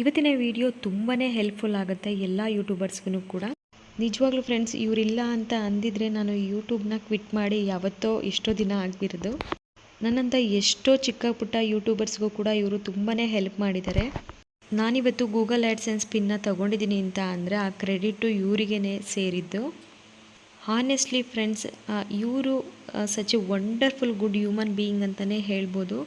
ಇವತ್ತಿನ ವಿಡಿಯೋ ತುಂಬಾ ಹೆಲ್ಪ್ಫುಲ್ ಆಗುತ್ತೆ ಎಲ್ಲ ಯೂಟ್ಯೂಬರ್ಸ್ಗೂ ಕೂಡ. ನಿಜವಾಗ್ಲೂ ಫ್ರೆಂಡ್ಸ್ ಇವರಿಲ್ಲ ಅಂತ ಅಂದಿದ್ರೆ ನಾನು ಯೂಟ್ಯೂಬ್ನ ಕ್ವಿಟ್ ಮಾಡಿ ಯಾವತ್ತೋ ಎಷ್ಟೋ ದಿನ ಆಗಿರೋದು ನನ್ನಂಥ ಎಷ್ಟೋ ಚಿಕ್ಕ ಪುಟ್ಟ ಯೂಟ್ಯೂಬರ್ಸ್ಗೂ ಕೂಡ ಇವರು ತುಂಬಾ ಹೆಲ್ಪ್ ಮಾಡಿದ್ದಾರೆ. ನಾನಿವತ್ತು ಗೂಗಲ್ ಆ್ಯಡ್ಸೆನ್ಸ್ ಪಿನ್ನ ತೊಗೊಂಡಿದ್ದೀನಿ ಅಂತ ಅಂದರೆ ಆ ಕ್ರೆಡಿಟು ಇವರಿಗೇ ಸೇರಿದ್ದು. ಹಾನೆಸ್ಟ್ಲಿ ಫ್ರೆಂಡ್ಸ್ ಇವರು such a wonderful good human being ಅಂತಲೇ ಹೇಳ್ಬೋದು.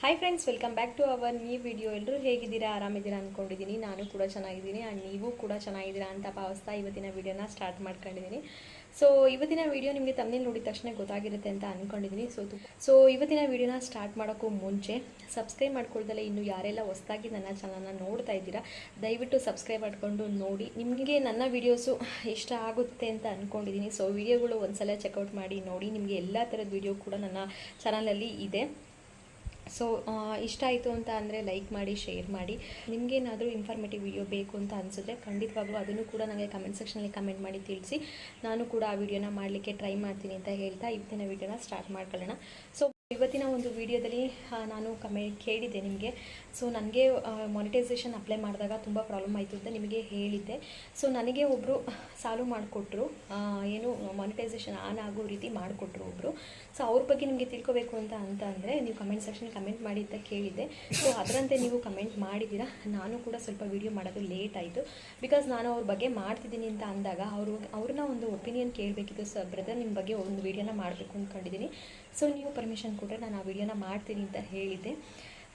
Hi friends welcome back to our new video ಎಲ್ಲರೂ ಹೇಗಿದ್ದೀರಾ? ಆರಾಮಿದ್ದೀರಾ ಅಂದ್ಕೊಂಡಿದ್ದೀನಿ ನಾನು ಕೂಡ ಚೆನ್ನಾಗಿದ್ದೀನಿ. ಆ್ಯಂಡ್ ನೀವು ಕೂಡ ಚೆನ್ನಾಗಿದ್ದೀರಾ ಅಂತ ಭಾವಿಸ್ತಾ ಇವತ್ತಿನ ವಿಡಿಯೋನ ಸ್ಟಾರ್ಟ್ ಮಾಡ್ಕೊಂಡಿದ್ದೀನಿ. ಸೊ ಇವತ್ತಿನ ವಿಡಿಯೋ ನಿಮಗೆ ತಮ್ಮನೇಲಿ ನೋಡಿದ ತಕ್ಷಣ ಗೊತ್ತಾಗಿರುತ್ತೆ ಅಂತ ಅಂದ್ಕೊಂಡಿದ್ದೀನಿ ಸೊ ಸೊ ಇವತ್ತಿನ ವಿಡಿಯೋನ ಸ್ಟಾರ್ಟ್ ಮಾಡೋಕ್ಕೂ ಮುಂಚೆ ಸಬ್ಸ್ಕ್ರೈಬ್ ಮಾಡ್ಕೊಳ್ದಲ್ಲ ಇನ್ನು ಯಾರೆಲ್ಲ ಹೊಸದಾಗಿ ನನ್ನ ಚಾನಲ್ನ ನೋಡ್ತಾ ಇದ್ದೀರಾ, ದಯವಿಟ್ಟು ಸಬ್ಸ್ಕ್ರೈಬ್ ಮಾಡಿಕೊಂಡು ನೋಡಿ. ನಿಮಗೆ ನನ್ನ ವೀಡಿಯೋಸು ಇಷ್ಟ ಆಗುತ್ತೆ ಅಂತ ಅಂದ್ಕೊಂಡಿದ್ದೀನಿ ಸೊ ವಿಡಿಯೋಗಳು ಒಂದ್ಸಲ ಚೆಕ್ಔಟ್ ಮಾಡಿ ನೋಡಿ. ನಿಮಗೆ ಎಲ್ಲ ಥರದ ವಿಡಿಯೋ ಕೂಡ ನನ್ನ ಚಾನಲಲ್ಲಿ ಇದೆ. ಸೊ ಇಷ್ಟ ಆಯಿತು ಅಂತ ಅಂದರೆ ಲೈಕ್ ಮಾಡಿ ಶೇರ್ ಮಾಡಿ. ನಿಮಗೇನಾದರೂ ಇನ್ಫಾರ್ಮೇಟಿವ್ ವಿಡಿಯೋ ಬೇಕು ಅಂತ ಅನಿಸಿದ್ರೆ ಖಂಡಿತವಾಗ್ಲೂ ಅದನ್ನು ಕೂಡ ನನಗೆ ಕಮೆಂಟ್ ಸೆಕ್ಷನಲ್ಲಿ ಕಮೆಂಟ್ ಮಾಡಿ ತಿಳಿಸಿ. ನಾನು ಕೂಡ ಆ ವಿಡಿಯೋನ ಮಾಡಲಿಕ್ಕೆ ಟ್ರೈ ಮಾಡ್ತೀನಿ ಅಂತ ಹೇಳ್ತಾ ಇವತ್ತಿನ ವಿಡಿಯೋನ ಸ್ಟಾರ್ಟ್ ಮಾಡ್ಕೊಳ್ಳೋಣ. ಸೊ ಇವತ್ತಿನ ಒಂದು ವಿಡಿಯೋದಲ್ಲಿ ನಾನು ಕಮೆಂಟ್ ಕೇಳಿದ್ದೆ ನಿಮಗೆ. ಸೊ ನನಗೆ ಮಾನಿಟೈಸೇಷನ್ ಅಪ್ಲೈ ಮಾಡಿದಾಗ ತುಂಬ ಪ್ರಾಬ್ಲಮ್ ಆಯಿತು ಅಂತ ನಿಮಗೆ ಹೇಳಿದ್ದೆ. ಸೊ ನನಗೆ ಒಬ್ಬರು ಸಾಲು ಮಾಡಿಕೊಟ್ರು. ಏನು ಮಾನಿಟೈಸೇಷನ್ ಆನ್ ಆಗೋ ರೀತಿ ಮಾಡಿಕೊಟ್ರು ಒಬ್ಬರು ಸೊ ಅವ್ರ ಬಗ್ಗೆ ನಿಮಗೆ ತಿಳ್ಕೊಬೇಕು ಅಂತ ಅಂತ ಅಂದರೆ ನೀವು ಕಮೆಂಟ್ ಸೆಕ್ಷನ್ ಕಮೆಂಟ್ ಮಾಡಿ ಅಂತ ಕೇಳಿದ್ದೆ. ಸೊ ಅದರಂತೆ ನೀವು ಕಮೆಂಟ್ ಮಾಡಿದ್ದೀರಾ? ನಾನು ಕೂಡ ಸ್ವಲ್ಪ ವಿಡಿಯೋ ಮಾಡೋದು ಲೇಟ್ ಆಯಿತು. ಬಿಕಾಸ್ ನಾನು ಅವ್ರ ಬಗ್ಗೆ ಮಾಡ್ತಿದ್ದೀನಿ ಅಂತ ಅಂದಾಗ ಅವರು, ಅವ್ರನ್ನ ಒಂದು ಒಪಿನಿಯನ್ ಕೇಳಬೇಕಿತ್ತು. ಸರ್ ಬ್ರದರ್ ನಿಮ್ಮ ಬಗ್ಗೆ ಒಂದು ವೀಡಿಯೋನ ಮಾಡಬೇಕು ಅಂದ್ಕೊಂಡಿದ್ದೀನಿ ಸೊ ನೀವು ಪರ್ಮಿಷನ್ ಕೊಟ್ಟರೆ ನಾನು ಆ ವೀಡಿಯೋನ ಮಾಡ್ತೀನಿ ಅಂತ ಹೇಳಿದ್ದೆ.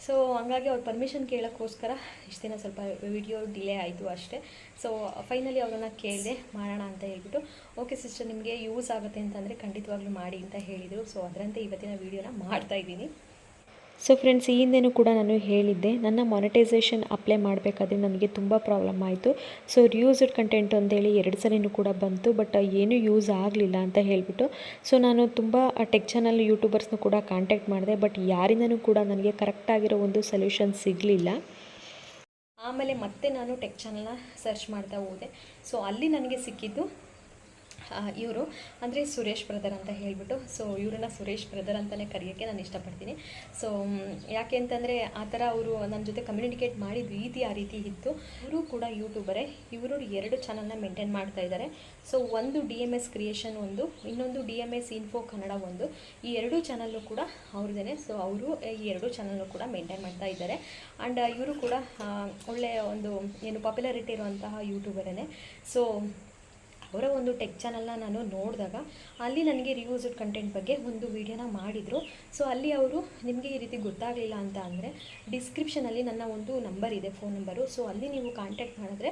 ಸೊ ಹಂಗಾಗಿ ಅವ್ರ ಪರ್ಮಿಷನ್ ಕೇಳೋಕ್ಕೋಸ್ಕರ ಇಷ್ಟು ದಿನ ಸ್ವಲ್ಪ ವಿಡಿಯೋ ಡಿಲೇ ಆಯಿತು ಅಷ್ಟೇ. ಸೊ ಫೈನಲಿ ಅವ್ರನ್ನ ಕೇಳಿದೆ ಮಾಡೋಣ ಅಂತ ಹೇಳ್ಬಿಟ್ಟು ಓಕೆ ಸಿಸ್ಟರ್ ನಿಮಗೆ ಯೂಸ್ ಆಗುತ್ತೆ ಅಂತಂದರೆ ಖಂಡಿತವಾಗ್ಲೂ ಮಾಡಿ ಅಂತ ಹೇಳಿದರು. ಸೊ ಅದರಂತೆ ಇವತ್ತಿನ ವೀಡಿಯೋನ ಮಾಡ್ತಾ ಇದ್ದೀನಿ. ಸೊ ಫ್ರೆಂಡ್ಸ್ ಈ ಹಿಂದೆನೂ ಕೂಡ ನಾನು ಹೇಳಿದ್ದೆ, ನನ್ನ ಮಾನಿಟೈಸೇಷನ್ ಅಪ್ಲೈ ಮಾಡಬೇಕಾದ್ರೆ ನನಗೆ ತುಂಬ ಪ್ರಾಬ್ಲಮ್ ಆಯಿತು. ಸೊ ರಿಯೂಸ್ಡ್ ಕಂಟೆಂಟ್ ಅಂತೇಳಿ ಎರಡು ಸಲಿನೂ ಕೂಡ ಬಂತು ಬಟ್ ಏನೂ ಯೂಸ್ ಆಗಲಿಲ್ಲ ಅಂತ ಹೇಳಿಬಿಟ್ಟು ಸೊ ನಾನು ತುಂಬ ಟೆಕ್ ಚಾನಲ್ ಯೂಟ್ಯೂಬರ್ಸ್ನು ಕೂಡ ಕಾಂಟ್ಯಾಕ್ಟ್ ಮಾಡಿದೆ ಬಟ್ ಯಾರಿಂದನೂ ಕೂಡ ನನಗೆ ಕರೆಕ್ಟಾಗಿರೋ ಒಂದು ಸೊಲ್ಯೂಷನ್ ಸಿಗಲಿಲ್ಲ. ಆಮೇಲೆ ಮತ್ತೆ ನಾನು ಟೆಕ್ ಚಾನಲ್ನ ಸರ್ಚ್ ಮಾಡ್ತಾ ಹೋದೆ. ಸೊ ಅಲ್ಲಿ ನನಗೆ ಸಿಕ್ಕಿದ್ದು ಇವರು. ಅಂದರೆ ಸುರೇಶ್ ಬ್ರದರ್ ಅಂತ ಹೇಳಿಬಿಟ್ಟು. ಸೊ ಇವರನ್ನ ಸುರೇಶ್ ಬ್ರದರ್ ಅಂತಲೇ ಕರೆಯೋಕ್ಕೆ ನಾನು ಇಷ್ಟಪಡ್ತೀನಿ. ಸೊ ಯಾಕೆ ಅಂತಂದರೆ ಆ ಥರ ಅವರು ನನ್ನ ಜೊತೆ ಕಮ್ಯುನಿಕೇಟ್ ಮಾಡಿದ ರೀತಿ ಆ ರೀತಿ ಇತ್ತು. ಇವರು ಕೂಡ ಯೂಟ್ಯೂಬರೇ ಇವರು ಎರಡು ಚಾನಲ್ನ ಮೇಂಟೈನ್ ಮಾಡ್ತಾ ಇದ್ದಾರೆ ಸೊ ಒಂದು ಡಿ ಎಂ ಎಸ್ ಕ್ರಿಯೇಷನ್ ಒಂದು, ಇನ್ನೊಂದು D M S info Kannada ಒಂದು. ಈ ಎರಡೂ ಚಾನಲ್ಲು ಕೂಡ ಅವ್ರದ್ದೇ ಸೊ ಅವರು ಈ ಎರಡು ಚಾನಲ್ಲು ಕೂಡ ಮೇಂಟೈನ್ ಮಾಡ್ತಾ ಇದ್ದಾರೆ ಆ್ಯಂಡ್ ಇವರು ಕೂಡ ಒಳ್ಳೆಯ ಒಂದು, ಏನು ಪಾಪ್ಯುಲಾರಿಟಿ ಇರುವಂತಹ ಯೂಟ್ಯೂಬರೇ ಸೊ ಅವರ ಒಂದು ಟೆಕ್ ಚಾನಲ್ನ ನಾನು ನೋಡಿದಾಗ ಅಲ್ಲಿ ನನಗೆ ರಿಯೂಸ್ಡ್ ಕಂಟೆಂಟ್ ಬಗ್ಗೆ ಒಂದು ವಿಡಿಯೋನ ಮಾಡಿದರು. ಸೊ ಅಲ್ಲಿ ಅವರು ನಿಮಗೆ ಈ ರೀತಿ ಗೊತ್ತಾಗಲಿಲ್ಲ ಅಂತ ಅಂದರೆ ಡಿಸ್ಕ್ರಿಪ್ಷನಲ್ಲಿ ನನ್ನ ಒಂದು ನಂಬರ್ ಇದೆ ಫೋನ್ ನಂಬರು ಸೊ ಅಲ್ಲಿ ನೀವು ಕಾಂಟ್ಯಾಕ್ಟ್ ಮಾಡಿದ್ರೆ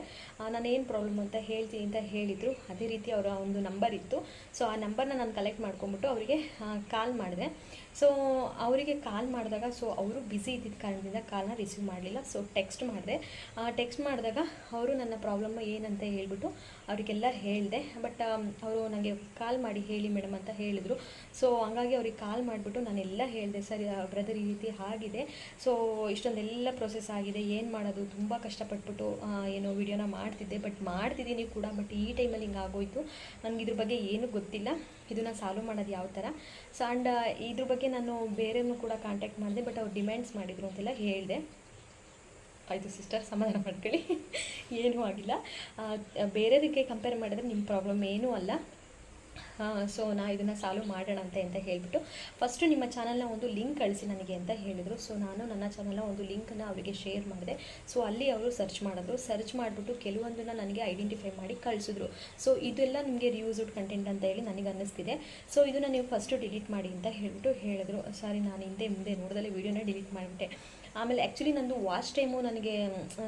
ನಾನು ಏನು ಪ್ರಾಬ್ಲಮ್ ಅಂತ ಹೇಳ್ತೀನಿ ಅಂತ ಹೇಳಿದರು. ಅದೇ ರೀತಿ ಅವರ ಒಂದು ನಂಬರ್ ಇತ್ತು. ಸೊ ಆ ನಂಬರ್ನ ನಾನು ಕಲೆಕ್ಟ್ ಮಾಡ್ಕೊಂಬಿಟ್ಟು ಅವರಿಗೆ ಕಾಲ್ ಮಾಡಿದೆ. ಸೊ ಅವರಿಗೆ ಕಾಲ್ ಮಾಡಿದಾಗ ಸೊ ಅವರು ಬ್ಯುಸಿ ಇದ್ದಿದ್ದ ಕಾರಣದಿಂದ ಕಾಲ್ನ ರಿಸೀವ್ ಮಾಡಲಿಲ್ಲ. ಸೊ ಟೆಕ್ಸ್ಟ್ ಮಾಡಿದೆ. ಟೆಕ್ಸ್ಟ್ ಮಾಡಿದಾಗ ಅವರು ನನ್ನ ಪ್ರಾಬ್ಲಮ್ ಏನಂತ ಹೇಳ್ಬಿಟ್ಟು ಅವರಿಗೆಲ್ಲ ಹೇಳಿದೆ ಬಟ್ ಅವರು ನನಗೆ ಕಾಲ್ ಮಾಡಿ ಹೇಳಿ ಮೇಡಮ್ ಅಂತ ಹೇಳಿದರು. ಸೊ ಹಂಗಾಗಿ ಅವ್ರಿಗೆ ಕಾಲ್ ಮಾಡಿಬಿಟ್ಟು ನಾನೆಲ್ಲ ಹೇಳಿದೆ, ಸರಿ ಬ್ರದರ್ ಈ ರೀತಿ ಆಗಿದೆ. ಸೊ ಇಷ್ಟೊಂದೆಲ್ಲ ಪ್ರೊಸೆಸ್ ಆಗಿದೆ. ಏನು ಮಾಡೋದು? ತುಂಬ ಕಷ್ಟಪಟ್ಬಿಟ್ಟು ಏನು ಏನೋ ವಿಡಿಯೋನ ಮಾಡ್ತಿದ್ದೆ. ಬಟ್ ಮಾಡ್ತಿದ್ದೀನಿ ಕೂಡ ಬಟ್ ಈ ಟೈಮಲ್ಲಿ ಹಿಂಗೆ ಆಗೋಯಿತು. ನನಗೆ ಇದ್ರ ಬಗ್ಗೆ ಏನೂ ಗೊತ್ತಿಲ್ಲ. ಇದನ್ನು ಸಾಲ್ವ್ ಮಾಡೋದು ಯಾವ ಥರ ಸೊ ಆ್ಯಂಡ್ ಇದ್ರ ಬಗ್ಗೆ ನಾನು ಬೇರೆಯೂ ಕೂಡ ಕಾಂಟ್ಯಾಕ್ಟ್ ಮಾಡಿದೆ ಬಟ್ ಅವ್ರು ಡಿಮ್ಯಾಂಡ್ಸ್ ಮಾಡಿದರು ಅಂತೆಲ್ಲ ಹೇಳಿದೆ. ಆಯಿತು ಸಿಸ್ಟರ್, ಸಮಾಧಾನ ಮಾಡ್ಕೊಳ್ಳಿ. ಏನೂ ಆಗಿಲ್ಲ. ಬೇರೆದಕ್ಕೆ ಕಂಪೇರ್ ಮಾಡಿದ್ರೆ ನಿಮ್ಮ ಪ್ರಾಬ್ಲಮ್ ಏನೂ ಅಲ್ಲ. ಸೊ ನಾ ಇದನ್ನು ಸಾಲ್ವ್ ಮಾಡೋಣ ಅಂತ ಅಂತ ಹೇಳಿಬಿಟ್ಟು. ಫಸ್ಟು ನಿಮ್ಮ ಚಾನಲ್ನ ಒಂದು ಲಿಂಕ್ ಕಳಿಸಿ ನನಗೆ ಅಂತ ಹೇಳಿದರು. ಸೊ ನಾನು ನನ್ನ ಚಾನಲ್ನ ಒಂದು ಲಿಂಕನ್ನು ಅವರಿಗೆ ಶೇರ್ ಮಾಡಿದೆ. ಸೊ ಅಲ್ಲಿ ಅವರು ಸರ್ಚ್ ಮಾಡಿದ್ರು. ಸರ್ಚ್ ಮಾಡಿಬಿಟ್ಟು ಕೆಲವೊಂದನ್ನು ನನಗೆ ಐಡೆಂಟಿಫೈ ಮಾಡಿ ಕಳಿಸಿದ್ರು. ಸೊ ಇದೆಲ್ಲ ನಿಮಗೆ ರಿಯೂಸ್ಡ್ ಕಂಟೆಂಟ್ ಅಂತ ಹೇಳಿ ನನಗೆ ಅನ್ನಿಸ್ತಿದೆ. ಸೊ ಇದನ್ನು ನೀವು ಫಸ್ಟು ಡಿಲೀಟ್ ಮಾಡಿ ಅಂತ ಹೇಳಿಬಿಟ್ಟು ಹೇಳಿದ್ರು. ಸಾರಿ ನಾನು ಹಿಂದೆ ಮುಂದೆ ನೋಡಿದಲ್ಲಿ ವೀಡಿಯೋನ ಡಿಲೀಟ್ ಮಾಡಿಬಿಟ್ಟೆ. ಆಮೇಲೆ ಆ್ಯಕ್ಚುಲಿ ನಂದು ವಾಚ್ ಟೈಮು ನನಗೆ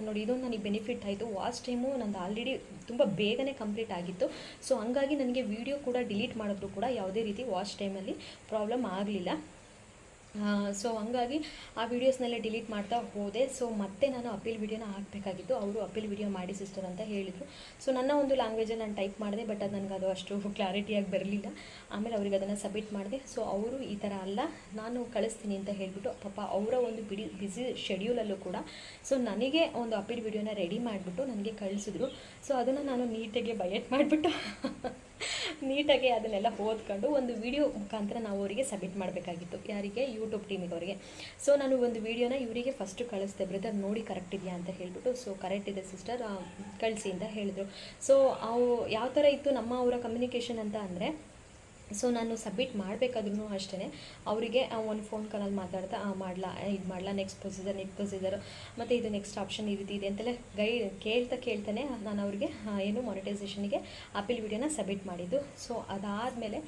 ನೋಡಿ ಇದೊಂದು ನನಗೆ ಬೆನಿಫಿಟ್ ಆಯಿತು. ವಾಚ್ ಟೈಮು ನಂದು ಆಲ್ರೆಡಿ ತುಂಬ ಬೇಗನೆ ಕಂಪ್ಲೀಟ್ ಆಗಿತ್ತು. ಸೊ ಹಂಗಾಗಿ ನನಗೆ ವೀಡಿಯೋ ಕೂಡ ಡಿಲೀಟ್ ಮಾಡಿದ್ರು ಕೂಡ ಯಾವುದೇ ರೀತಿ ವಾಚ್ ಟೈಮಲ್ಲಿ ಪ್ರಾಬ್ಲಮ್ ಆಗಲಿಲ್ಲ. ಸೊ ಹಂಗಾಗಿ ಆ ವೀಡಿಯೋಸ್ನೆಲ್ಲ ಡಿಲೀಟ್ ಮಾಡ್ತಾ ಹೋದೆ. ಸೊ ಮತ್ತೆ ನಾನು ಅಪೀಲ್ ವೀಡಿಯೋನ ಹಾಕಬೇಕಾಗಿತ್ತು. ಅವರು ಅಪೀಲ್ ವೀಡಿಯೋ ಮಾಡಿ ಸಿಸ್ಟರ್ ಅಂತ ಹೇಳಿದರು. ಸೊ ನನ್ನ ಒಂದು ಲ್ಯಾಂಗ್ವೇಜಲ್ಲಿ ನಾನು ಟೈಪ್ ಮಾಡಿದೆ ಬಟ್ ಅದು ನನಗೆ ಅದು ಅಷ್ಟು ಕ್ಲಾರಿಟಿಯಾಗಿ ಬರಲಿಲ್ಲ. ಆಮೇಲೆ ಅವ್ರಿಗೆ ಅದನ್ನು ಸಬ್ಮಿಟ್ ಮಾಡಿದೆ. ಸೊ ಅವರು ಈ ಥರ ಅಲ್ಲ, ನಾನು ಕಳಿಸ್ತೀನಿ ಅಂತ ಹೇಳಿಬಿಟ್ಟು ಪಾಪ ಅವರ ಒಂದು ಬಿಡಿ ಬ್ಯುಸಿ ಶೆಡ್ಯೂಲಲ್ಲೂ ಕೂಡ ಸೊ ನನಗೆ ಒಂದು ಅಪೀಲ್ ವಿಡಿಯೋನ ರೆಡಿ ಮಾಡಿಬಿಟ್ಟು ನನಗೆ ಕಳಿಸಿದ್ರು. ಸೊ ಅದನ್ನು ನಾನು ನೀಟಾಗಿ ಬಯಟ್ ಮಾಡಿಬಿಟ್ಟು ನೀಟಾಗಿ ಅದನ್ನೆಲ್ಲ ಓದ್ಕೊಂಡು ಒಂದು ವಿಡಿಯೋ ಮುಖಾಂತರ ನಾವು ಅವರಿಗೆ ಸಬ್ಮಿಟ್ ಮಾಡಬೇಕಾಗಿತ್ತು. ಯಾರಿಗೆ? ಯೂಟ್ಯೂಬ್ ಟೀಮಿಗೆ ಅವರಿಗೆ ಸೊ ನಾನು ಒಂದು ವಿಡಿಯೋನ ಇವರಿಗೆ ಫಸ್ಟು ಕಳಿಸ್ದೆ. ಬ್ರದರ್ ನೋಡಿ ಕರೆಕ್ಟ್ ಇದೆಯಾ ಅಂತ ಹೇಳಿಬಿಟ್ಟು ಸೊ ಕರೆಕ್ಟ್ ಇದೆ ಸಿಸ್ಟರ್ ಕಳಿಸಿ ಅಂತ ಹೇಳಿದರು. ಸೊ ಅವು ಯಾವ ಥರ ಇತ್ತು? ನಮ್ಮ ಅವರ ಕಮ್ಯುನಿಕೇಷನ್ ಅಂತ ಅಂದರೆ ಸೊ ನಾನು ಸಬ್ಮಿಟ್ ಮಾಡಬೇಕಾದ್ರೂ ಅಷ್ಟೇ ಅವರಿಗೆ ಒಂದು ಫೋನ್ ಕಾಲಲ್ಲಿ ಮಾತಾಡ್ತಾ ಮಾಡಲಾ ಇದು ಮಾಡಲಾ ನೆಕ್ಸ್ಟ್ ಪ್ರೊಸೀಜರ್ ನೆಕ್ಸ್ಟ್ ಪ್ರೊಸೀಜರ್ ಮತ್ತು ಇದು ನೆಕ್ಸ್ಟ್ ಆಪ್ಷನ್ ಈ ರೀತಿ ಇದೆ ಅಂತೆಲ್ಲ ಗೈ, ಕೇಳ್ತಾ ಕೇಳ್ತಾನೆ ನಾನು ಅವರಿಗೆ ಏನು ಮಾನಿಟೈಸೇಷನ್ಗೆ ಅಪೀಲ್ ವಿಡಿಯೋನ ಸಬ್ಮಿಟ್ ಮಾಡಿದ್ದು. ಸೊ ಅದಾದಮೇಲೆ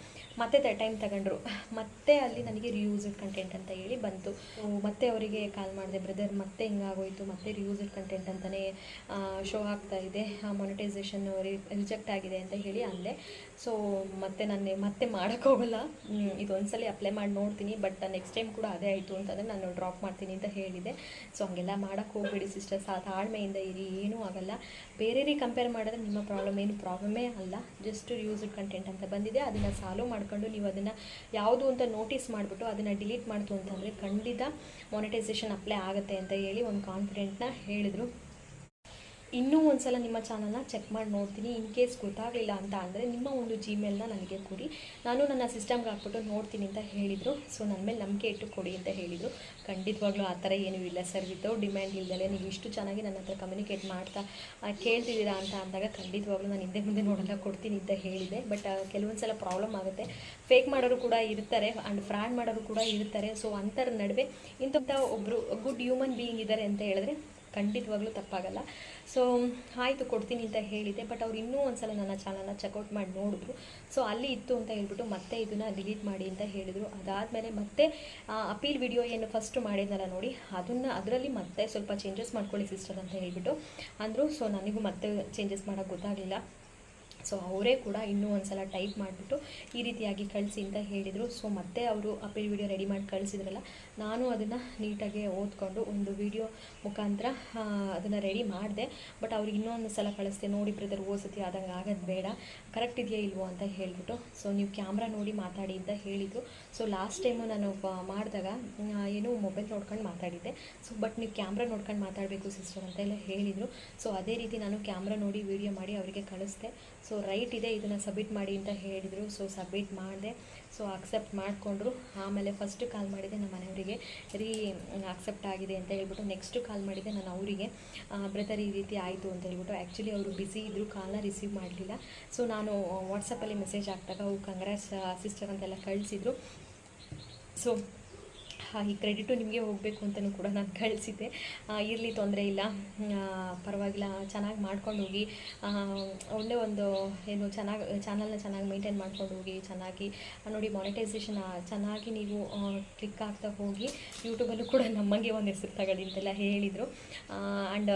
ಮತ್ತೆ ಟೈಮ್ ತಗೊಂಡ್ರು. ಮತ್ತೆ ಅಲ್ಲಿ ನನಗೆ ರಿಯೂಸ್ಡ್ ಕಂಟೆಂಟ್ ಅಂತ ಹೇಳಿ ಬಂತು. ಮತ್ತೆ ಅವರಿಗೆ ಕಾಲ್ ಮಾಡಿದೆ ಬ್ರದರ್ ಮತ್ತೆ ಹಿಂಗಾಗೋಯಿತು, ಮತ್ತೆ ರಿಯೂಸ್ಡ್ ಕಂಟೆಂಟ್ ಅಂತಲೇ ಶೋ ಆಗ್ತಾ ಇದೆ. ಮಾನಿಟೈಸೇಷನ್ ರಿಜೆಕ್ಟ್ ಆಗಿದೆ ಅಂತ ಹೇಳಿ ಅಂದೆ. ಸೊ ಮತ್ತೆ ನಾನು ಮತ್ತೆ ಮಾಡೋಕ್ಕೋಗಲ್ಲ ಇದು ಒಂದ್ಸಲಿ ಅಪ್ಲೈ ಮಾಡಿ ನೋಡ್ತೀನಿ ಬಟ್ ನೆಕ್ಸ್ಟ್ ಟೈಮ್ ಕೂಡ ಅದೇ ಆಯಿತು ಅಂತಂದರೆ ನಾನು ಡ್ರಾಪ್ ಮಾಡ್ತೀನಿ ಅಂತ ಹೇಳಿದೆ. ಸೊ ಹಂಗೆಲ್ಲ ಮಾಡೋಕ್ಕೆ ಹೋಗಬೇಡಿ ಸಿಸ್ಟರ್ಸ್ ಆ ತಾಳ್ಮೆಯಿಂದ ಇರಿ ಏನೂ ಆಗಲ್ಲ. ಬೇರೆಯವ್ರಿಗೆ ಕಂಪೇರ್ ಮಾಡಿದ್ರೆ ನಿಮ್ಮ ಪ್ರಾಬ್ಲಮ್ ಏನು ಪ್ರಾಬ್ಲಮೇ ಅಲ್ಲ. ಜಸ್ಟ್ ಯೂಸ್ಡ್ ಕಂಟೆಂಟ್ ಅಂತ ಬಂದಿದೆ. ಅದನ್ನು ಸಾಲ್ವ್ ಮಾಡಿಕೊಂಡು ನೀವು ಅದನ್ನು ಯಾವುದು ಅಂತ ನೋಟಿಸ್ ಮಾಡಿಬಿಟ್ಟು ಅದನ್ನು ಡಿಲೀಟ್ ಮಾಡ್ತು ಅಂತಂದರೆ ಖಂಡಿತ ಮಾನಿಟೈಸೇಷನ್ ಅಪ್ಲೈ ಆಗುತ್ತೆ ಅಂತ ಹೇಳಿ ಒಂದು ಕಾನ್ಫಿಡೆಂಟ್ನ ಹೇಳಿದರು. ಇನ್ನೂ ಒಂದು ಸಲ ನಿಮ್ಮ ಚಾನಲ್ನ ಚೆಕ್ ಮಾಡಿ ನೋಡ್ತೀನಿ ಇನ್ ಕೇಸ್ ಗೊತ್ತಾಗಲಿಲ್ಲ ಅಂತ ಅಂದರೆ ನಿಮ್ಮ ಒಂದು ಜಿಮೇಲ್ನ ನನಗೆ ಕೊಡಿ. ನಾನು ನನ್ನ ಸಿಸ್ಟಮ್ಗೆ ಹಾಕ್ಬಿಟ್ಟು ನೋಡ್ತೀನಿ ಅಂತ ಹೇಳಿದರು. ಸೊ ನನ್ನ ಮೇಲೆ ನಂಬಿಕೆ ಇಟ್ಟು ಕೊಡಿ ಅಂತ ಹೇಳಿದರು. ಖಂಡಿತವಾಗ್ಲೂ ಆ ಥರ ಏನೂ ಇಲ್ಲ ಸರ್. ವಿತೌಟ್ ಡಿಮ್ಯಾಂಡ್ ಇಲ್ದಲೇ ನೀವು ಇಷ್ಟು ಚೆನ್ನಾಗಿ ನನ್ನ ಹತ್ರ ಕಮ್ಯುನಿಕೇಟ್ ಮಾಡ್ತಾ ಕೇಳ್ತಿದ್ದೀರಾ ಅಂತ ಅಂದಾಗ ಖಂಡಿತವಾಗ್ಲೂ ನಾನು ಹಿಂದೆ ಮುಂದೆ ನೋಡಲ್ಲ ಕೊಡ್ತೀನಿ ಅಂತ ಹೇಳಿದೆ ಬಟ್ ಕೆಲವೊಂದು ಸಲ ಪ್ರಾಬ್ಲಮ್ ಆಗುತ್ತೆ. ಫೇಕ್ ಮಾಡೋರು ಕೂಡ ಇರ್ತಾರೆ ಆ್ಯಂಡ್ ಫ್ರಾಡ್ ಮಾಡೋರು ಕೂಡ ಇರ್ತಾರೆ. ಸೊ ಅಂಥರ ನಡುವೆ ಇಂಥ ಒಬ್ಬರು ಗುಡ್ ಹ್ಯೂಮನ್ ಬೀಯಿಂಗ್ ಇದ್ದಾರೆ ಅಂತ ಹೇಳಿದ್ರೆ ಖಂಡಿತವಾಗ್ಲೂ ತಪ್ಪಾಗಲ್ಲ. ಸೊ ಆಯಿತು ಕೊಡ್ತೀನಿ ಅಂತ ಹೇಳಿದೆ ಬಟ್ ಅವ್ರು ಇನ್ನೂ ಒಂದು ಸಲ ನನ್ನ ಚಾನಲ್ನ ಚೆಕ್ಔಟ್ ಮಾಡಿ ನೋಡಿದ್ರು. ಸೊ ಅಲ್ಲಿ ಇತ್ತು ಅಂತ ಹೇಳ್ಬಿಟ್ಟು ಮತ್ತೆ ಇದನ್ನು ಡಿಲೀಟ್ ಮಾಡಿ ಅಂತ ಹೇಳಿದರು. ಅದಾದಮೇಲೆ ಮತ್ತೆ ಅಪೀಲ್ ವಿಡಿಯೋ ಏನು ಫಸ್ಟ್ ಮಾಡಿದ್ನಲ್ಲ ನೋಡಿ, ಅದನ್ನು ಅದರಲ್ಲಿ ಮತ್ತೆ ಸ್ವಲ್ಪ ಚೇಂಜಸ್ ಮಾಡ್ಕೊಳ್ಳಿ ಸಿಸ್ಟರ್ ಅಂತ ಹೇಳಿಬಿಟ್ಟು ಅಂದರು. ಸೊ ನನಗೂ ಮತ್ತೆ ಚೇಂಜಸ್ ಮಾಡೋಕ್ಕೆ ಗೊತ್ತಾಗಲಿಲ್ಲ. ಸೊ ಅವರೇ ಕೂಡ ಇನ್ನೂ ಒಂದು ಸಲ ಟೈಪ್ ಮಾಡಿಬಿಟ್ಟು ಈ ರೀತಿಯಾಗಿ ಕಳಿಸಿ ಅಂತ ಹೇಳಿದರು. ಸೊ ಮತ್ತೆ ಅವರು ಅಪೀಲ್ ವಿಡಿಯೋ ರೆಡಿ ಮಾಡಿ ಕಳಿಸಿದ್ರಲ್ಲ, ನಾನು ಅದನ್ನು ನೀಟಾಗಿ ಓದ್ಕೊಂಡು ಒಂದು ವಿಡಿಯೋ ಮುಖಾಂತರ ಅದನ್ನು ರೆಡಿ ಮಾಡಿದೆ. ಬಟ್ ಅವ್ರಿಗೆ ಇನ್ನೊಂದು ಸಲ ಕಳಿಸ್ದೆ. ನೋಡಿ ಬ್ರದರ್ ಓದ್ಸತಿ ಸತಿ ಆದಂಗೆ ಆಗೋದು ಬೇಡ. ಕರೆಕ್ಟ್ ಇದೆಯಾ ಇಲ್ವೋ ಅಂತ ಹೇಳಿಬಿಟ್ಟು ಸೊ ನೀವು ಕ್ಯಾಮ್ರಾ ನೋಡಿ ಮಾತಾಡಿ ಅಂತ ಹೇಳಿದರು. ಸೊ ಲಾಸ್ಟ್ ಟೈಮು ನಾನು ಮಾಡಿದಾಗ ಏನು ಮೊಬೈಲ್ ನೋಡ್ಕೊಂಡು ಮಾತಾಡಿದ್ದೆ. ಸೊ ಬಟ್ ನೀವು ಕ್ಯಾಮ್ರಾ ನೋಡ್ಕೊಂಡು ಮಾತಾಡಬೇಕು ಸಿಸ್ಟರ್ ಅಂತ ಎಲ್ಲ ಹೇಳಿದರು. ಸೊ ಅದೇ ರೀತಿ ನಾನು ಕ್ಯಾಮ್ರಾ ನೋಡಿ ವಿಡಿಯೋ ಮಾಡಿ ಅವರಿಗೆ ಕಳಿಸ್ದೆ. ಸೊ ರೈಟ್ ಇದೆ, ಇದನ್ನು ಸಬ್ಮಿಟ್ ಮಾಡಿ ಅಂತ ಹೇಳಿದರು. ಸೊ ಸಬ್ಮಿಟ್ ಮಾಡಿದೆ. ಸೊ ಅಕ್ಸೆಪ್ಟ್ ಮಾಡಿಕೊಂಡ್ರು. ಆಮೇಲೆ ಫಸ್ಟು ಕಾಲ್ ಮಾಡಿದೆ ನಮ್ಮ ಮನೆಯವರಿಗೆ. ರೀ ಅಕ್ಸೆಪ್ಟ್ ಆಗಿದೆ ಅಂತ ಹೇಳ್ಬಿಟ್ಟು ನೆಕ್ಸ್ಟು ಕಾಲ್ ಮಾಡಿದೆ ನಾನು ಅವರಿಗೆ ಬ್ರದರ್ ಈ ರೀತಿ ಆಯಿತು ಅಂತ ಹೇಳ್ಬಿಟ್ಟು ಆ್ಯಕ್ಚುಲಿ ಅವರು ಬ್ಯುಸಿ ಇದ್ದರು ಕಾಲನ್ನ ರಿಸೀವ್ ಮಾಡಲಿಲ್ಲ. ಸೊ ನಾನು ವಾಟ್ಸಪ್ಪಲ್ಲಿ ಮೆಸೇಜ್ ಹಾಕಿದಾಗ ಅವು ಕಂಗ್ರಾಸ್ ಸಿಸ್ಟರ್ ಅಂತೆಲ್ಲ ಕಳಿಸಿದ್ರು. ಸೊ ಈ ಕ್ರೆಡಿಟು ನಿಮಗೆ ಹೋಗಬೇಕು ಅಂತಲೂ ಕೂಡ ನಾನು ಕಳಿಸಿದ್ದೆ. ಇರಲಿ ತೊಂದರೆ ಇಲ್ಲ. ಪರವಾಗಿಲ್ಲ, ಚೆನ್ನಾಗಿ ಮಾಡ್ಕೊಂಡು ಹೋಗಿ. ಒಳ್ಳೆ ಒಂದು ಏನು ಚೆನ್ನಾಗಿ ಚಾನಲ್ನ ಚೆನ್ನಾಗಿ ಮೇಂಟೈನ್ ಮಾಡ್ಕೊಂಡು ಹೋಗಿ, ಚೆನ್ನಾಗಿ ನೋಡಿ ಮಾನಿಟೈಸೇಷನ್ ಚೆನ್ನಾಗಿ ನೀವು ಕ್ಲಿಕ್ ಆಗ್ತಾ ಹೋಗಿ ಯೂಟ್ಯೂಬಲ್ಲೂ ಕೂಡ ನಮ್ಮಂಗೆ ಒಂದು ಹೆಸರು ತಗೊಳ್ಳಿ ಅಂತೆಲ್ಲ ಹೇಳಿದರು. ಆ್ಯಂಡ್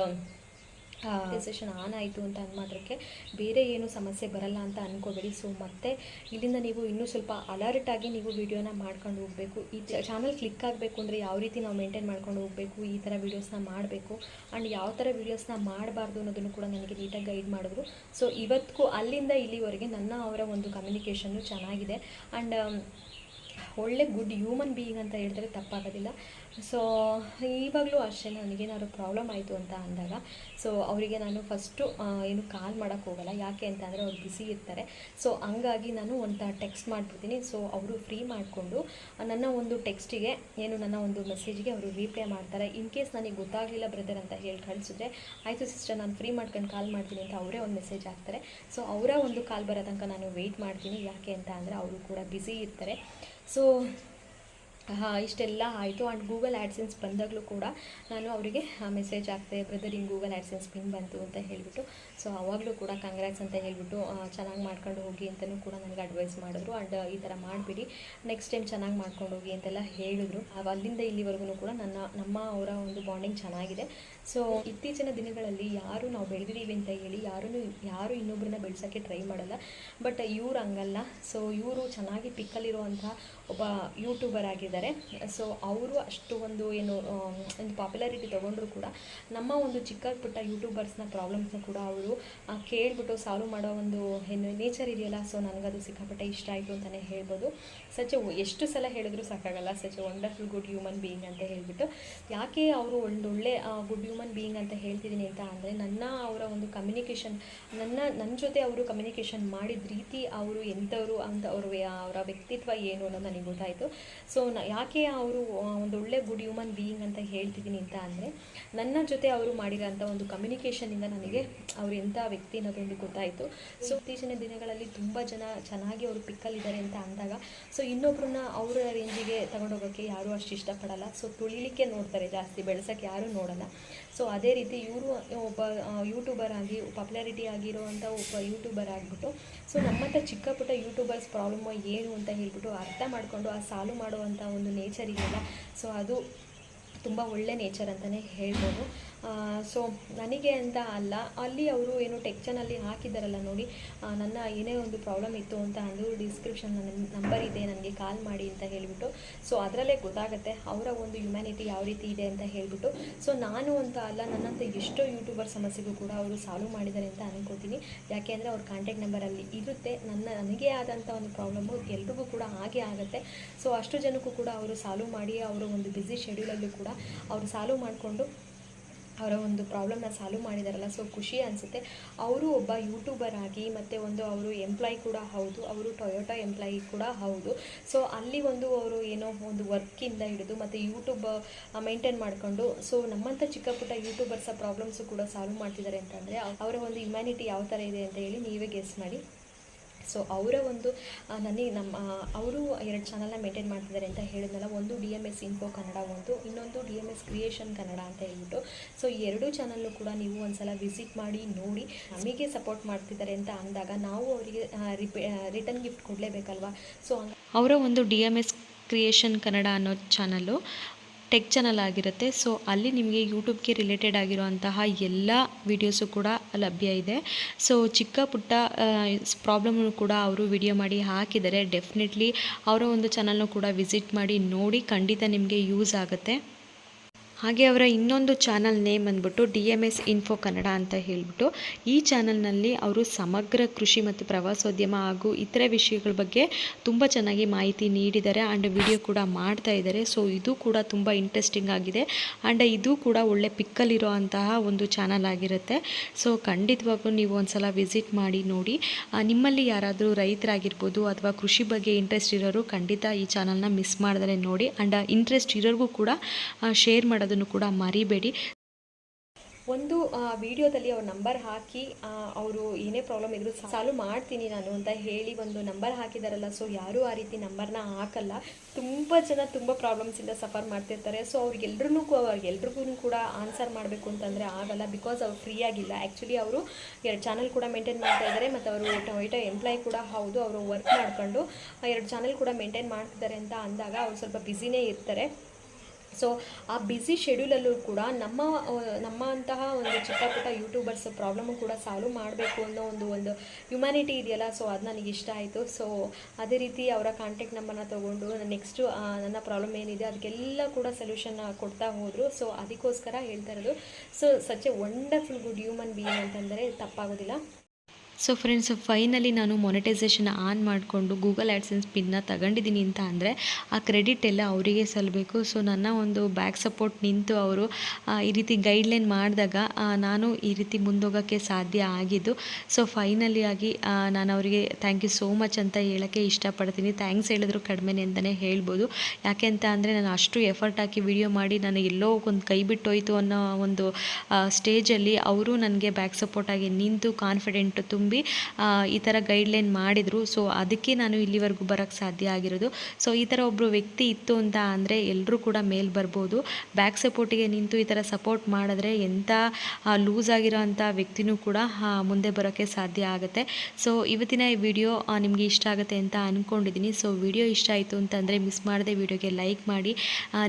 ಸೆಷನ್ ಆನ್ ಆಯಿತು ಅಂತ ಅಂದ ಮಾತ್ರಕ್ಕೆ ಬೇರೆ ಏನು ಸಮಸ್ಯೆ ಬರಲ್ಲ ಅಂತ ಅಂದ್ಕೋಬೇಡಿ ಸೊ ಮತ್ತೆ ಇಲ್ಲಿಂದ ನೀವು ಇನ್ನೂ ಸ್ವಲ್ಪ ಅಲರ್ಟ್ ಆಗಿ ನೀವು ವಿಡಿಯೋನ ಮಾಡ್ಕೊಂಡು ಹೋಗಬೇಕು. ಈ ಚಾನಲ್ ಕ್ಲಿಕ್ ಆಗಬೇಕು ಅಂದರೆ ಯಾವ ರೀತಿ ನಾವು ಮೇಂಟೈನ್ ಮಾಡ್ಕೊಂಡು ಹೋಗಬೇಕು, ಈ ಥರ ವೀಡಿಯೋಸ್ನ ಮಾಡಬೇಕು ಆ್ಯಂಡ್ ಯಾವ ಥರ ವೀಡಿಯೋಸ್ನ ಮಾಡಬಾರ್ದು ಅನ್ನೋದನ್ನು ಕೂಡ ನನಗೆ ನೀಟಾಗಿ ಗೈಡ್ ಮಾಡಿದ್ರು. ಸೊ ಇವತ್ತಿಗೂ ಅಲ್ಲಿಂದ ಇಲ್ಲಿವರೆಗೆ ನನ್ನ ಅವರ ಒಂದು ಕಮ್ಯುನಿಕೇಷನ್ನು ಚೆನ್ನಾಗಿದೆ. ಆ್ಯಂಡ್ ಒಳ್ಳೆ ಗುಡ್ ಹ್ಯೂಮನ್ ಬೀಯಿಂಗ್ ಅಂತ ಹೇಳಿದ್ರೆ ತಪ್ಪಾಗೋದಿಲ್ಲ. ಸೊ ಇವಾಗಲೂ ಅಷ್ಟೇ ನನಗೇನಾದ್ರು ಪ್ರಾಬ್ಲಮ್ ಆಯಿತು ಅಂತ ಅಂದಾಗ ಸೊ ಅವರಿಗೆ ನಾನು ಫಸ್ಟು ಏನು ಕಾಲ್ ಮಾಡೋಕ್ಕೆ ಹೋಗಲ್ಲ. ಯಾಕೆ ಅಂತ ಅಂದರೆ ಅವ್ರು ಬಿಸಿ ಇರ್ತಾರೆ. ಸೊ ಹಂಗಾಗಿ ನಾನು ಒಂದು ಟೆಕ್ಸ್ಟ್ ಮಾಡಿಬಿಡ್ತೀನಿ. ಸೊ ಅವರು ಫ್ರೀ ಮಾಡಿಕೊಂಡು ನನ್ನ ಒಂದು ಟೆಕ್ಸ್ಟಿಗೆ ಏನು ನನ್ನ ಒಂದು ಮೆಸೇಜ್ಗೆ ಅವರು ರೀಪ್ಲೈ ಮಾಡ್ತಾರೆ. ಇನ್ ಕೇಸ್ ನನಗೆ ಗೊತ್ತಾಗಲಿಲ್ಲ ಬ್ರದರ್ ಅಂತ ಹೇಳಿ, ಕಳಿಸಿದ್ರೆ, ಆಯಿತು ಸಿಸ್ಟರ್ ನಾನು ಫ್ರೀ ಮಾಡ್ಕೊಂಡು ಕಾಲ್ ಮಾಡ್ತೀನಿ ಅಂತ ಅವರೇ ಒಂದು ಮೆಸೇಜ್ ಹಾಕ್ತಾರೆ. ಸೊ ಅವರ ಒಂದು ಕಾಲ್ ಬರೋ ನಾನು ವೆಯ್ಟ್ ಮಾಡ್ತೀನಿ. ಯಾಕೆ ಅಂತ ಅಂದರೆ ಅವರು ಕೂಡ ಬ್ಯುಸಿ ಇರ್ತಾರೆ. ಸೊ ಇಷ್ಟೆಲ್ಲ ಆಯಿತು. ಆ್ಯಂಡ್ ಗೂಗಲ್ ಆ್ಯಡ್ಸೆನ್ಸ್ ಬಂದಾಗಲೂ ಕೂಡ ನಾನು ಅವರಿಗೆ ಮೆಸೇಜ್ ಹಾಕ್ತೆ ಬ್ರದರ್ ಹಿಂಗೆ ಗೂಗಲ್ ಆ್ಯಡ್ಸೆನ್ಸ್ ಪಿನ್ ಬಂತು ಅಂತ ಹೇಳಿಬಿಟ್ಟು ಸೊ ಅವಾಗಲೂ ಕೂಡ ಕಂಗ್ರಾಟ್ಸ್ ಅಂತ ಹೇಳಿಬಿಟ್ಟು ಚೆನ್ನಾಗಿ ಮಾಡ್ಕೊಂಡು ಹೋಗಿ ಅಂತಲೂ ಕೂಡ ನನಗೆ ಅಡ್ವೈಸ್ ಮಾಡಿದ್ರು. ಆ್ಯಂಡ್ ಈ ಥರ ಮಾಡಿಬಿಡಿ. ನೆಕ್ಸ್ಟ್ ಟೈಮ್ ಚೆನ್ನಾಗಿ ಮಾಡ್ಕೊಂಡು ಹೋಗಿ ಅಂತೆಲ್ಲ ಹೇಳಿದ್ರು. ಅಲ್ಲಿಂದ ಇಲ್ಲಿವರೆಗೂ ಕೂಡ ನನ್ನ, ನಮ್ಮ ಅವರ ಒಂದು ಬಾಂಡಿಂಗ್ ಚೆನ್ನಾಗಿದೆ. ಸೊ ಇತ್ತೀಚಿನ ದಿನಗಳಲ್ಲಿ ಯಾರು ನಾವು ಬೆಳೆದಿದ್ದೀವಿ ಅಂತ ಹೇಳಿ ಯಾರೂ ಯಾರು ಇನ್ನೊಬ್ಬರನ್ನ ಬೆಳೆಸೋಕ್ಕೆ ಟ್ರೈ ಮಾಡಲ್ಲ. ಬಟ್ ಇವ್ರು ಹಂಗಲ್ಲ. ಸೊ ಇವರು ಚೆನ್ನಾಗಿ ಪಿಕ್ಕಲ್ಲಿರುವಂಥ ಒಬ್ಬ ಯೂಟ್ಯೂಬರ್ ಆಗಿದ್ದಾರೆ. ಇದ್ದಾರೆ ಸೊ ಅವರು ಅಷ್ಟು ಒಂದು ಏನು ಒಂದು ಪಾಪ್ಯುಲಾರಿಟಿ ತೊಗೊಂಡ್ರು ಕೂಡ ನಮ್ಮ ಒಂದು ಚಿಕ್ಕ ಪುಟ್ಟ ಯೂಟ್ಯೂಬರ್ಸ್ನ ಪ್ರಾಬ್ಲಮ್ಸ್ನ ಕೂಡ ಅವರು ಕೇಳಿಬಿಟ್ಟು ಸಾಲ್ವ್ ಮಾಡೋ ಒಂದು ಏನು ನೇಚರ್ ಇದೆಯಲ್ಲ ಸೊ ನನಗದು ಸಿಕ್ಕಾಪಟ್ಟೆ ಇಷ್ಟ ಆಯಿತು ಅಂತಲೇ ಹೇಳ್ಬೋದು. ಸಚ್ ಎಷ್ಟು ಸಲ ಹೇಳಿದ್ರು ಸಾಕಾಗಲ್ಲ such wonderful good human being ಅಂತ ಹೇಳಿಬಿಟ್ಟು. ಯಾಕೆ ಅವರು ಒಂದೊಳ್ಳೆ ಗುಡ್ ಹ್ಯೂಮನ್ ಬೀಯಿಂಗ್ ಅಂತ ಹೇಳ್ತಿದ್ದೀನಿ ಅಂತ ಅಂದರೆ, ನನ್ನ ಅವರ ಒಂದು ಕಮ್ಯುನಿಕೇಷನ್ ನನ್ನ ನನ್ನ ಜೊತೆ ಅವರು ಕಮ್ಯುನಿಕೇಷನ್ ಮಾಡಿದ ರೀತಿ ಅವರು ಎಂಥವರು ಅಂತ ಅವರು ಅವರ ವ್ಯಕ್ತಿತ್ವ ಏನು ಅನ್ನೋದು ನನಗೆ ಗೊತ್ತಾಯಿತು. ಸೊ ಯಾಕೆ ಅವರು ಒಂದು ಒಳ್ಳೆ ಗುಡ್ ಹ್ಯೂಮನ್ ಬೀಯಿಂಗ್ ಅಂತ ಹೇಳ್ತಿದ್ದೀನಿ ಅಂತ ಅಂದರೆ, ನನ್ನ ಜೊತೆ ಅವರು ಮಾಡಿರೋಂಥ ಒಂದು ಕಮ್ಯುನಿಕೇಷನಿಂದ ನನಗೆ ಅವರು ಎಂಥ ವ್ಯಕ್ತಿ ಅನ್ನೋದೊಂದು ಗೊತ್ತಾಯಿತು. ಸೊ ಇತ್ತೀಚಿನ ದಿನಗಳಲ್ಲಿ ತುಂಬ ಜನ ಚೆನ್ನಾಗಿ ಅವರು ಪಿಕ್ಕಲ್ಲಿದ್ದಾರೆ ಅಂತ ಅಂದಾಗ ಸೊ ಇನ್ನೊಬ್ರನ್ನ ಅವರ ರೇಂಜಿಗೆ ತಗೊಂಡೋಗೋಕ್ಕೆ ಯಾರೂ ಅಷ್ಟು ಇಷ್ಟಪಡಲ್ಲ. ಸೊ ತುಳಿಲಿಕ್ಕೆ ನೋಡ್ತಾರೆ ಜಾಸ್ತಿ, ಬೆಳೆಸೋಕ್ಕೆ ಯಾರೂ ನೋಡಲ್ಲ. ಸೊ ಅದೇ ರೀತಿ ಇವರು, ಒಬ್ಬ ಯೂಟ್ಯೂಬರ್ ಆಗಿ ಪಾಪ್ಯುಲಾರಿಟಿ ಆಗಿರುವಂಥ ಒಬ್ಬ ಯೂಟ್ಯೂಬರ್ ಆಗಿಬಿಟ್ಟು ಸೊ ನಮ್ಮಂಥ ಚಿಕ್ಕ ಪುಟ್ಟ ಯೂಟ್ಯೂಬರ್ಸ್ ಪ್ರಾಬ್ಲಮ್ ಏನು ಅಂತ ಹೇಳ್ಬಿಟ್ಟು ಅರ್ಥ ಮಾಡಿಕೊಂಡು ಆ ಸಾಲ್ವ್ ಮಾಡುವಂಥ ಒಂದು ನೇಚರ್ ಇದೆಯಲ್ಲ ಸೊ ಅದು ತುಂಬ ಒಳ್ಳೆ ನೇಚರ್ ಅಂತಲೇ ಹೇಳ್ಬೋದು. ಸೊ ನನಗೆ ಅಂತ ಅಲ್ಲ, ಅಲ್ಲಿ ಅವರು ಏನು ಟೆಕ್ಚನಲ್ಲಿ ಹಾಕಿದ್ದಾರಲ್ಲ ನೋಡಿ ನನ್ನ ಏನೇ ಒಂದು ಪ್ರಾಬ್ಲಮ್ ಇತ್ತು ಅಂತ ಅಂದರೂ ಡಿಸ್ಕ್ರಿಪ್ಷನ್ ನನ್ನ ನಂಬರ್ ಇದೆ, ನನಗೆ ಕಾಲ್ ಮಾಡಿ ಅಂತ ಹೇಳಿಬಿಟ್ಟು ಸೊ ಅದರಲ್ಲೇ ಗೊತ್ತಾಗುತ್ತೆ ಅವರ ಒಂದು ಹ್ಯುಮ್ಯಾನಿಟಿ ಯಾವ ರೀತಿ ಇದೆ ಅಂತ ಹೇಳಿಬಿಟ್ಟು ಸೊ ನಾನು ಅಂತ ಅಲ್ಲ ನನ್ನಂಥ ಎಷ್ಟೋ ಯೂಟ್ಯೂಬರ್ ಸಮಸ್ಯೆಗೂ ಕೂಡ ಅವರು ಸಾಲ್ವ್ ಮಾಡಿದ್ದಾರೆ ಅಂತ ಅನ್ಕೋತೀನಿ. ಯಾಕೆ ಅಂದರೆ ಅವ್ರ ಕಾಂಟ್ಯಾಕ್ಟ್ ನಂಬರಲ್ಲಿ ಇರುತ್ತೆ, ನನ್ನ, ನನಗೆ ಆದಂಥ ಒಂದು ಪ್ರಾಬ್ಲಮ್ಮು ಎಲ್ರಿಗೂ ಕೂಡ ಹಾಗೆ ಆಗುತ್ತೆ. ಸೊ ಅಷ್ಟು ಜನಕ್ಕೂ ಕೂಡ ಅವರು ಸಾಲ್ವ್ ಮಾಡಿ, ಅವರು ಒಂದು ಬ್ಯುಸಿ ಶೆಡ್ಯೂಲಲ್ಲೂ ಕೂಡ ಅವರು ಸಾಲ್ವ್ ಮಾಡಿಕೊಂಡು ಅವರ ಒಂದು ಪ್ರಾಬ್ಲಮ್ನ ಸಾಲ್ವ್ ಮಾಡಿದಾರಲ್ಲ. ಸೊ ಖುಷಿ ಅನಿಸುತ್ತೆ. ಅವರು ಒಬ್ಬ ಯೂಟ್ಯೂಬರ್ ಆಗಿ ಮತ್ತು ಒಂದು ಅವರು ಎಂಪ್ಲಾಯ್ ಕೂಡ ಹೌದು. ಅವರು ಟೊಯೋಟಾ ಎಂಪ್ಲಾಯಿ ಕೂಡ ಹೌದು. ಸೊ ಅಲ್ಲಿ ಒಂದು ಅವರು ಏನೋ ಒಂದು ವರ್ಕಿಂದ ಹಿಡಿದು ಮತ್ತು ಯೂಟ್ಯೂಬ್ ಮೇಂಟೈನ್ ಮಾಡಿಕೊಂಡು ಸೊ ನಮ್ಮಂಥ ಚಿಕ್ಕ ಪುಟ್ಟ ಯೂಟ್ಯೂಬರ್ಸ ಪ್ರಾಬ್ಲಮ್ಸು ಕೂಡ ಸಾಲ್ವ್ ಮಾಡ್ತಿದ್ದಾರೆ ಅಂತಂದರೆ, ಅವರ ಒಂದು ಹ್ಯುಮ್ಯಾನಿಟಿ ಯಾವ ಥರ ಇದೆ ಅಂತ ಹೇಳಿ ನೀವೇ ಗೆಸ್ ಮಾಡಿ. ಸೊ ಅವರ ಒಂದು ನನಗೆ ನಮ್ಮ ಅವರು ಎರಡು ಚಾನಲ್ನ ಮೇಂಟೈನ್ ಮಾಡ್ತಿದ್ದಾರೆ ಅಂತ ಹೇಳಿದ್ನಲ್ಲ, ಒಂದು D M S info Kannada ಒಂದು, ಇನ್ನೊಂದು D M S creation Kannada ಅಂತ ಹೇಳ್ಬಿಟ್ಟು. ಸೊ ಈ ಎರಡೂ ಚಾನಲ್ಲು ಕೂಡ ನೀವು ಒಂದ್ಸಲ ವಿಸಿಟ್ ಮಾಡಿ, ನೋಡಿ, ನಮಗೆ ಸಪೋರ್ಟ್ ಮಾಡ್ತಿದ್ದಾರೆ ಅಂತ ಅಂದಾಗ ನಾವು ಅವರಿಗೆ ರಿಟರ್ನ್ ಗಿಫ್ಟ್ ಕೊಡಲೇಬೇಕಲ್ವಾ? ಸೊ ಅವರ ಒಂದು D M S creation Kannada ಅನ್ನೋ ಚಾನಲ್ಲು ಟೆಕ್ ಚಾನಲ್ ಆಗಿರುತ್ತೆ. ಸೊ ಅಲ್ಲಿ ನಿಮಗೆ ಯೂಟ್ಯೂಬ್ಗೆ ರಿಲೇಟೆಡ್ ಆಗಿರುವಂತಹ ಎಲ್ಲ ವೀಡಿಯೋಸು ಕೂಡ ಲಭ್ಯ ಇದೆ. ಸೊ ಚಿಕ್ಕ ಪುಟ್ಟ ಪ್ರಾಬ್ಲಮ್ನು ಕೂಡ ಅವರು ವಿಡಿಯೋ ಮಾಡಿ ಹಾಕಿದರೆ ಡೆಫಿನೆಟ್ಲಿ ಅವರ ಒಂದು ಚಾನಲ್ನು ಕೂಡ ವಿಸಿಟ್ ಮಾಡಿ ನೋಡಿ ಖಂಡಿತ ನಿಮಗೆ ಯೂಸ್ ಆಗುತ್ತೆ. ಹಾಗೆ ಅವರ ಇನ್ನೊಂದು ಚಾನಲ್ ನೇಮ್ ಅಂದ್ಬಿಟ್ಟು D M S info Kannada ಅಂತ ಹೇಳಿಬಿಟ್ಟು, ಈ ಚಾನಲ್ನಲ್ಲಿ ಅವರು ಸಮಗ್ರ ಕೃಷಿ ಮತ್ತು ಪ್ರವಾಸೋದ್ಯಮ ಹಾಗೂ ಇತರೆ ವಿಷಯಗಳ ಬಗ್ಗೆ ತುಂಬ ಚೆನ್ನಾಗಿ ಮಾಹಿತಿ ನೀಡಿದ್ದಾರೆ ಆ್ಯಂಡ್ ವಿಡಿಯೋ ಕೂಡ ಮಾಡ್ತಾ ಇದ್ದಾರೆ. ಸೊ ಇದು ಕೂಡ ತುಂಬ ಇಂಟ್ರೆಸ್ಟಿಂಗ್ ಆಗಿದೆ ಆ್ಯಂಡ್ ಇದು ಕೂಡ ಒಳ್ಳೆ ಪಿಕ್ಕಲ್ಲಿರೋ ಅಂತಹ ಒಂದು ಚಾನಲ್ ಆಗಿರುತ್ತೆ. ಸೊ ಖಂಡಿತವಾಗೂ ನೀವು ಒಂದ್ಸಲ ವಿಸಿಟ್ ಮಾಡಿ ನೋಡಿ. ನಿಮ್ಮಲ್ಲಿ ಯಾರಾದರೂ ರೈತರಾಗಿರ್ಬೋದು ಅಥವಾ ಕೃಷಿ ಬಗ್ಗೆ ಇಂಟ್ರೆಸ್ಟ್ ಇರೋರು ಖಂಡಿತ ಈ ಚಾನಲ್ನ ಮಿಸ್ ಮಾಡಿದರೆ ನೋಡಿ. ಆ್ಯಂಡ್ ಇಂಟ್ರೆಸ್ಟ್ ಇರೋರಿಗೂ ಕೂಡ ಶೇರ್ ಮಾಡೋದನ್ನು ಕೂಡ ಮರಿಬೇಡಿ. ಒಂದು ವಿಡಿಯೋದಲ್ಲಿ ಅವ್ರ ನಂಬರ್ ಹಾಕಿ ಅವರು ಏನೇ ಪ್ರಾಬ್ಲಮ್ ಇದ್ರು ಸಾಲ್ವ್ ಮಾಡ್ತೀನಿ ನಾನು ಅಂತ ಹೇಳಿ ಒಂದು ನಂಬರ್ ಹಾಕಿದಾರಲ್ಲ ಸೊ ಯಾರೂ ಆ ರೀತಿ ನಂಬರ್ನ ಹಾಕಲ್ಲ. ತುಂಬ ಜನ ತುಂಬ ಪ್ರಾಬ್ಲಮ್ಸಿಂದ ಸಫರ್ ಮಾಡ್ತಿರ್ತಾರೆ. ಸೊ ಅವ್ರಿಗೆಲ್ರಿಗೂ ಅವ್ರಿಗೆಲ್ರಿಗೂ ಕೂಡ ಆನ್ಸರ್ ಮಾಡಬೇಕು ಅಂತಂದರೆ ಆಗಲ್ಲ ಬಿಕಾಸ್ ಅವ್ರು ಫ್ರೀ ಆಗಿಲ್ಲ. ಆ್ಯಕ್ಚುಲಿ ಅವರು ಎರಡು ಚಾನಲ್ ಕೂಡ ಮೇಂಟೈನ್ ಮಾಡ್ತಾ ಇದ್ದಾರೆ ಮತ್ತು ಅವರು ಟೊಯ್ಟೋ ಎಂಪ್ಲಾಯ್ ಕೂಡ ಹೌದು, ಅವರು ವರ್ಕ್ ಮಾಡ್ಕೊಂಡು ಎರಡು ಚಾನಲ್ ಕೂಡ ಮೇಂಟೈನ್ ಮಾಡ್ತಿದ್ದಾರೆ ಅಂತ ಅಂದಾಗ ಅವ್ರು ಸ್ವಲ್ಪ ಬ್ಯುಸಿನೇ ಇರ್ತಾರೆ. ಸೊ ಆ ಬ್ಯುಸಿ ಶೆಡ್ಯೂಲಲ್ಲೂ ಕೂಡ ನಮ್ಮ ನಮ್ಮ ಅಂತಹ ಒಂದು ಚಿಕ್ಕ ಪುಟ್ಟ ಯೂಟ್ಯೂಬರ್ಸ್ ಪ್ರಾಬ್ಲಮ್ಮು ಕೂಡ ಸಾಲ್ವ್ ಮಾಡಬೇಕು ಅನ್ನೋ ಒಂದು ಒಂದು ಹ್ಯುಮ್ಯಾನಿಟಿ ಇದೆಯಲ್ಲ ಸೊ ಅದು ನನಗೆ ಇಷ್ಟ ಆಯಿತು. ಸೊ ಅದೇ ರೀತಿ ಅವರ ಕಾಂಟ್ಯಾಕ್ಟ್ ನಂಬರ್ನ ತೊಗೊಂಡು ನೆಕ್ಸ್ಟು ನನ್ನ ಪ್ರಾಬ್ಲಮ್ ಏನಿದೆ ಅದಕ್ಕೆಲ್ಲ ಕೂಡ ಸೊಲ್ಯೂಷನ್ ಕೊಡ್ತಾ ಹೋದರು. ಸೊ ಅದಕ್ಕೋಸ್ಕರ ಹೇಳ್ತಾ ಇರೋದು. So such a wonderful good human being ಅಂತಂದರೆ ತಪ್ಪಾಗೋದಿಲ್ಲ. ಸೊ ಫ್ರೆಂಡ್ಸ್ ಫೈನಲಿ ನಾನು ಮೊನಿಟೈಸೇಷನ್ ಆನ್ ಮಾಡಿಕೊಂಡು ಗೂಗಲ್ ಆ್ಯಡ್ಸೆನ್ಸ್ ಪಿನ್ನ ತಗೊಂಡಿದ್ದೀನಿ ಅಂತ ಅಂದರೆ, ಆ ಕ್ರೆಡಿಟ್ ಎಲ್ಲ ಅವರಿಗೆ ಸಲ್ಲಬೇಕು ಸೊ ನನ್ನ ಒಂದು ಬ್ಯಾಕ್ ಸಪೋರ್ಟ್ ನಿಂತು ಅವರು ಈ ರೀತಿ ಗೈಡ್ಲೈನ್ ಮಾಡಿದಾಗ ನಾನು ಈ ರೀತಿ ಮುಂದೋಗೋಕ್ಕೆ ಸಾಧ್ಯ ಆಗಿದ್ದು. ಸೊ ಫೈನಲಿ ಆಗಿ ನಾನು ಅವರಿಗೆ ಥ್ಯಾಂಕ್ ಯು ಸೋ ಮಚ್ ಅಂತ ಹೇಳೋಕ್ಕೆ ಇಷ್ಟಪಡ್ತೀನಿ. ಥ್ಯಾಂಕ್ಸ್ ಹೇಳಿದ್ರು ಕಡಿಮೆನೆ ಅಂತಲೇ ಹೇಳ್ಬೋದು. ಯಾಕೆ ಅಂತ ಅಂದರೆ, ನಾನು ಅಷ್ಟು ಎಫರ್ಟ್ ಹಾಕಿ ವಿಡಿಯೋ ಮಾಡಿ ನಾನು ಎಲ್ಲೋ ಒಂದು ಕೈ ಬಿಟ್ಟೋಯ್ತು ಅನ್ನೋ ಒಂದು ಸ್ಟೇಜಲ್ಲಿ ಅವರು ನನಗೆ ಬ್ಯಾಕ್ ಸಪೋರ್ಟಾಗಿ ನಿಂತು ಕಾನ್ಫಿಡೆಂಟ್ ತುಂಬಿ ಆ, ಈ ಥರ ಗೈಡ್ಲೈನ್ ಮಾಡಿದರು. ಸೊ ಅದಕ್ಕೆ ನಾನು ಇಲ್ಲಿವರೆಗೂ ಬರೋಕ್ಕೆ ಸಾಧ್ಯ ಆಗಿರೋದು. ಸೊ ಈ ಥರ ಒಬ್ಬರು ವ್ಯಕ್ತಿ ಇತ್ತು ಅಂತ ಅಂದರೆ ಎಲ್ಲರೂ ಕೂಡ ಮೇಲೆ ಬರ್ಬೋದು. ಬ್ಯಾಕ್ ಸಪೋರ್ಟಿಗೆ ನಿಂತು ಈ ಥರ ಸಪೋರ್ಟ್ ಮಾಡಿದ್ರೆ ಎಂಥ ಲೂಸ್ ಆಗಿರೋ ಅಂಥ ವ್ಯಕ್ತಿನೂ ಕೂಡ ಮುಂದೆ ಬರೋಕ್ಕೆ ಸಾಧ್ಯ ಆಗುತ್ತೆ. ಸೊ ಇವತ್ತಿನ ಈ ವಿಡಿಯೋ ನಿಮಗೆ ಇಷ್ಟ ಆಗುತ್ತೆ ಅಂತ ಅಂದ್ಕೊಂಡಿದ್ದೀನಿ ಸೊ ವಿಡಿಯೋ ಇಷ್ಟ ಆಯಿತು ಅಂತಂದರೆ ಮಿಸ್ ಮಾಡದೆ ವಿಡಿಯೋಗೆ ಲೈಕ್ ಮಾಡಿ.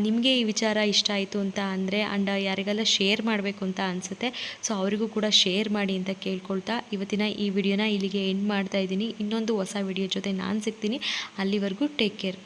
ನಿಮಗೆ ಈ ವಿಚಾರ ಇಷ್ಟ ಆಯಿತು ಅಂತ ಅಂದರೆ ಆ್ಯಂಡ್ ಯಾರಿಗೆಲ್ಲ ಶೇರ್ ಮಾಡಬೇಕು ಅಂತ ಅನಿಸುತ್ತೆ. ಸೊ ಅವರಿಗೂ ಕೂಡ ಶೇರ್ ಮಾಡಿ ಅಂತ ಕೇಳ್ಕೊಳ್ತಾ ಇವತ್ತಿನ ಈ ವಿಡಿಯೋನ ಇಲ್ಲಿಗೆ ಎಂಡ್ ಮಾಡ್ತಾ ಇದ್ದೀನಿ. ಇನ್ನೊಂದು ಹೊಸ ವಿಡಿಯೋ ಜೊತೆ ನಾನು ಸಿಗ್ತೀನಿ. ಅಲ್ಲಿವರೆಗೂ ಟೇಕ್ ಕೇರ್